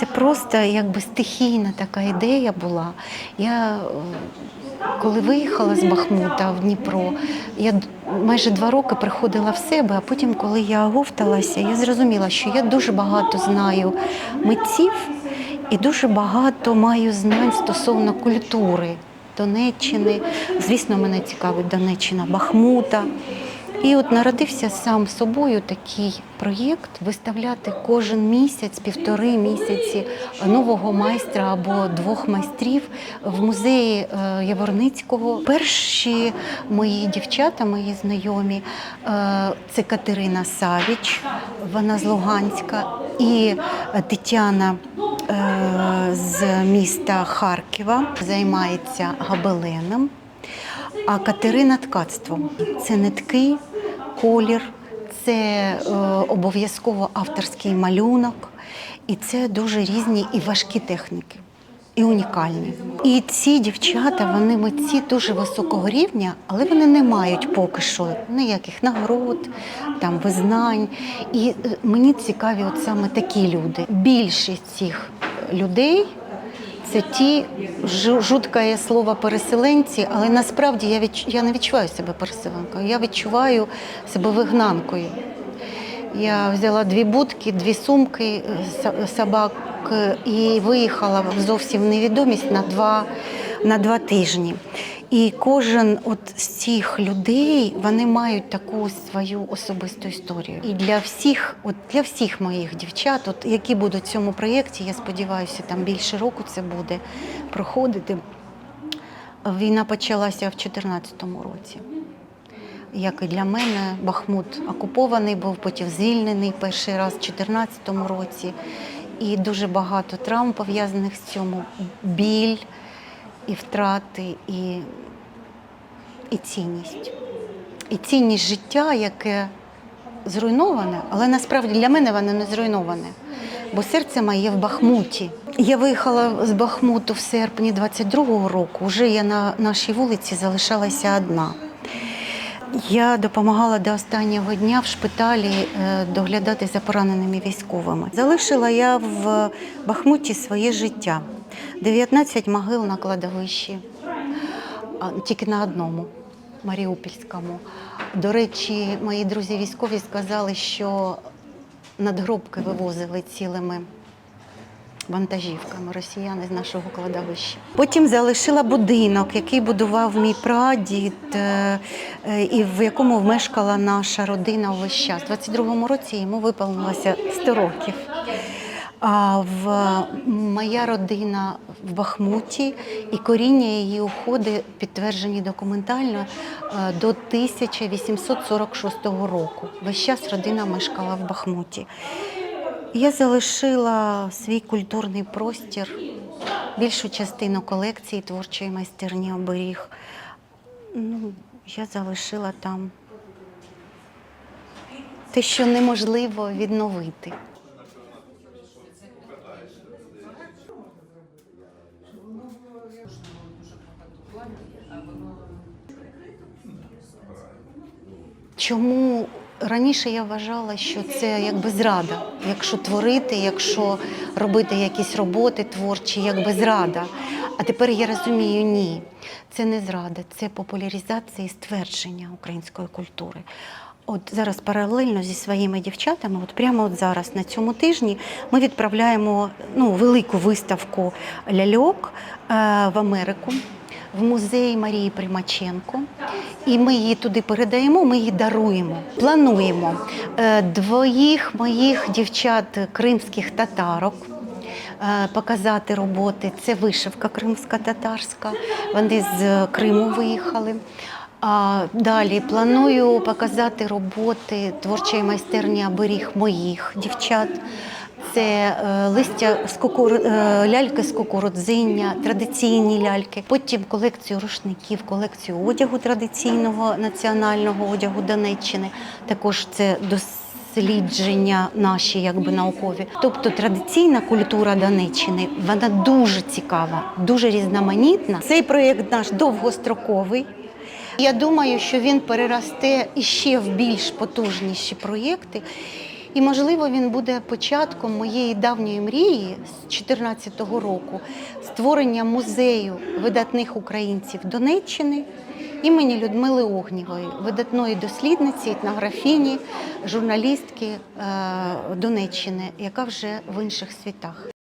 Це просто якби стихійна така ідея була. Я коли виїхала з Бахмута в Дніпро, я майже два роки приходила в себе, а потім, коли я оговталася, я зрозуміла, що я дуже багато знаю митців і дуже багато маю знань стосовно культури Донеччини. Звісно, мене цікавить Донеччина, Бахмута. І от народився сам собою такий проєкт виставляти кожен місяць, півтори місяці нового майстра або двох майстрів в музеї е, Яворницького. Перші мої дівчата, мої знайомі, е, це Катерина Савіч, вона з Луганська, і Тетяна е, з міста Харкова займається гобеленом. А Катерина ткацтвом. Це нитки, колір, це е, обов'язково авторський малюнок, і це дуже різні і важкі техніки. І унікальні. І ці дівчата, вони митці дуже високого рівня, але вони не мають поки що ніяких нагород, там визнань. І е, мені цікаві от саме такі люди. Більшість цих людей це ті жутке слово переселенці, але насправді я відч... я не відчуваю себе переселенкою, я відчуваю себе вигнанкою. Я взяла дві будки, дві сумки е, собак е, і виїхала зовсім в невідомість на два, на два тижні. І кожен от з цих людей вони мають таку свою особисту історію. І для всіх, от для всіх моїх дівчат, от які будуть в цьому проєкті, я сподіваюся, там більше року це буде проходити. Війна почалася в 2014 році. Як і для мене, Бахмут окупований був, потім звільнений перший раз у 2014 році. І дуже багато травм пов'язаних з цьому, біль і втрати, і, і цінність. І цінність життя, яке зруйноване, але насправді для мене воно не зруйноване, бо серце моє в Бахмуті. Я виїхала з Бахмуту в серпні 22-го року. Уже я на нашій вулиці залишалася одна. Я допомагала до останнього дня в шпиталі е, доглядати за пораненими військовими. Залишила я в Бахмуті своє життя. 19 могил на кладовищі, тільки на одному Маріупольському. До речі, мої друзі військові сказали, що надгробки вивозили цілими вантажівками росіяни з нашого кладовища. Потім залишила будинок, який будував мій прадід, е, е, і в якому мешкала наша родина увесь час. У 22-му році йому виповнилося 100 років. А в моя родина в Бахмуті і коріння її уходи підтверджені документально е, до 1846 року. Весь час родина мешкала в Бахмуті. Я залишила свій культурний простір, більшу частину колекції творчої майстерні оберіг. Ну, я залишила там те, що неможливо відновити. Чому раніше я вважала, що це якби зрада, якщо творити, якщо робити якісь роботи творчі, якби зрада. А тепер я розумію, ні, це не зрада, це популяризація і ствердження української культури. От зараз паралельно зі своїми дівчатами, от прямо от зараз на цьому тижні ми відправляємо ну, велику виставку ляльок е, в Америку в музей Марії Примаченко. І ми її туди передаємо, ми її даруємо. Плануємо е, двоїх моїх дівчат кримських татарок. е, Показати роботи. Це вишивка кримська татарська. Вони з Криму виїхали. А далі планую показати роботи творчої майстерні оберіг моїх дівчат. Це е, листя з кукур... е, ляльки з кукурудзиння, традиційні ляльки. Потім колекцію рушників, колекцію одягу традиційного національного одягу Донеччини. Також це дослідження наші, якби наукові. Тобто традиційна культура Донеччини вона дуже цікава, дуже різноманітна. Цей проєкт наш довгостроковий. Я думаю, що він переросте іще в більш потужніші проєкти. І, можливо, він буде початком моєї давньої мрії з 2014 року створення музею видатних українців Донеччини імені Людмили Огнєвої, видатної дослідниці, етнографіні, журналістки е, Донеччини, яка вже в інших світах.